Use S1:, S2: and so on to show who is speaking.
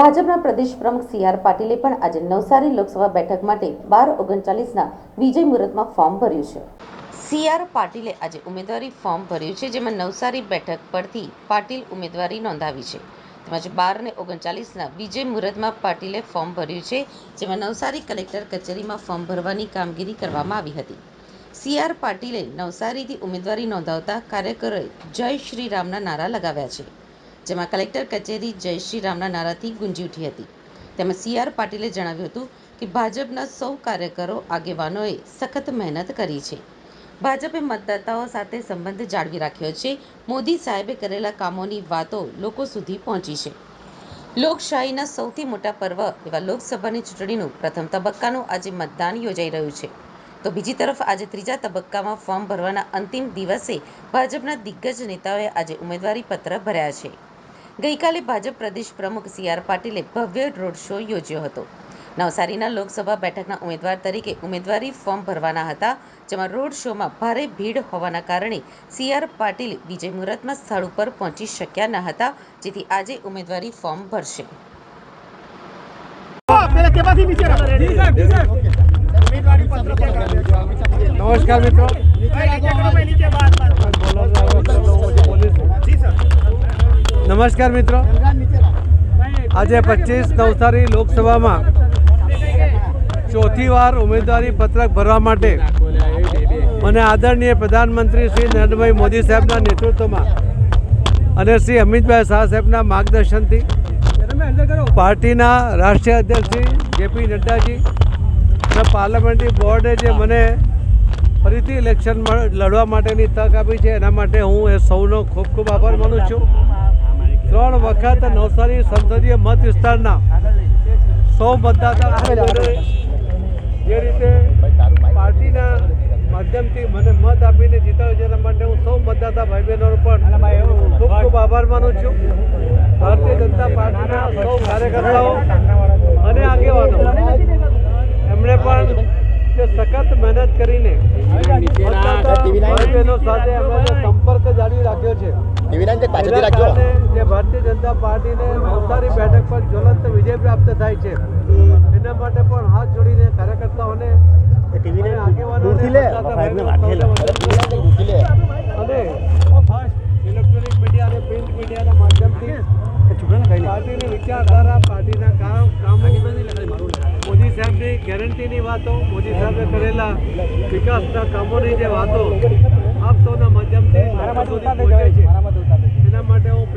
S1: ભાજપના પ્રદેશ પ્રમુખ C R પાટીલે પણ આજે નવસારી લોકસભા બેઠક માટે બાર ઓગણચાલીસના વિજય મુહૂર્તમાં ફોર્મ ભર્યું છે. સી આર પાટીલે આજે ઉમેદવારી ફોર્મ ભર્યું છે, જેમાં નવસારી બેઠક પરથી પાટીલ ઉમેદવારી નોંધાવી છે. તેમજ બાર ને ઓગણચાલીસના વિજય મુહૂર્તમાં પાટીલે ફોર્મ ભર્યું છે, જેમાં નવસારી કલેક્ટર કચેરીમાં ફોર્મ ભરવાની કામગીરી કરવામાં આવી હતી. સી આર પાટીલે નવસારીથી ઉમેદવારી નોંધાવતા કાર્યકરોએ જય શ્રી રામના નારા લગાવ્યા છે. જેમાં કલેક્ટર કચેરી જય શ્રી રામના નારાથી ગુંજી ઉઠી હતી. તેમાં સી આર પાટીલે જણાવ્યું હતું કે ભાજપના સૌ કાર્યકરો, આગેવાનોએ સખત મહેનત કરી છે. ભાજપે મતદાતાઓ સાથે સંબંધ જાળવી રાખ્યો છે. મોદી સાહેબે કરેલા કામોની વાતો લોકો સુધી પહોંચી છે. લોકશાહીના સૌથી મોટા પર્વ એવા લોકસભાની ચૂંટણીનું પ્રથમ તબક્કાનું આજે મતદાન યોજાઈ રહ્યું છે. તો બીજી તરફ આજે ત્રીજા તબક્કામાં ફોર્મ ભરવાના અંતિમ દિવસે ભાજપના દિગ્ગજ નેતાઓએ આજે ઉમેદવારી પત્ર ભર્યા છે. ગઈકાલે ભાજપ પ્રદેશ પ્રમુખ સી આર પાટીલે ભવ્ય રોડ શો યોજ્યો હતો. નવસારીના લોકસભા બેઠકના ઉમેદવાર તરીકે ઉમેદવારી ફોર્મ ભરવાના હતા જેમાં રોડ શોમાં ભારે ભીડ હોવાના કારણે સી આર પાટીલ વિજય મુહૂર્તમાં સ્થળ ઉપર પહોંચી શક્યા ન હતા જેથી આજે ઉમેદવારી ફોર્મ ભરશે.
S2: નમસ્કાર કેવાથી નીચે રાખો જી સાહેબ જી સાહેબ ઉમેદવારી પત્ર ચેક કરો
S3: નમસ્કાર મિત્રો
S2: ભાઈ નીચે કરો ભાઈ નીચે બાર બાર જી સર
S3: નમસ્કાર મિત્રો. આજે પચીસ નવસારી લોકસભામાં ચોથી વાર ઉમેદવારી પત્રક ભરવા માટે મને આદરણીય પ્રધાનમંત્રી શ્રી નરેન્દ્રભાઈ મોદી સાહેબના નેતૃત્વમાં અને શ્રી અમિતભાઈ શાહ સાહેબના માર્ગદર્શનથી પાર્ટીના રાષ્ટ્રીય અધ્યક્ષ શ્રી જેપી નડ્ડાજી અને પાર્લામેન્ટરી બોર્ડે જે મને ફરીથી ઇલેક્શન લડવા માટેની તક આપી છે, એના માટે હું એ સૌનો ખૂબ ખૂબ આભાર માનું છું. ત્રણ વખત નવસારી સંસદીય મત વિસ્તારના સૌ મતદાતા જે રીતે પાર્ટીના માધ્યમથી મને મત આપીને જીતાડ્યો છે એના માટે હું સૌ મતદાતા ભાઈ બહેનો પણ ખૂબ ખૂબ આભાર માનું છું. ભારતીય જનતા પાર્ટીના સૌ કાર્યકર્તાઓ અને આગેવાનો એમણે પણ જે સખત મહેનત કરીને મતદાતા ભાઈ બહેનો સાથે એમણે સંપર્ક જાળવી રાખ્યો છે.
S4: ટીવીના પાછળથી રાખજો
S3: જે ભારતીય જનતા પાર્ટીને નવસારી બેઠક પર જ્વલંત વિજય પ્રાપ્ત થાય છે. એના માટે પણ હાથ જોડીને કાર્યકર્તાઓને ટીવીને આગેવાનોને
S4: લે.
S3: અને ઇલેક્ટ્રોનિક મીડિયા અને પ્રિન્ટ મીડિયાના માધ્યમથી પાર્ટીની વિચારધારા પાર્ટીના કામ કામો. મોદી સાહેબની ગેરંટીની વાતો મોદી સાહેબે કરેલા વિકાસના કામોની જે વાતો આપ સૌના માધ્યમથી સુધી એના માટે હું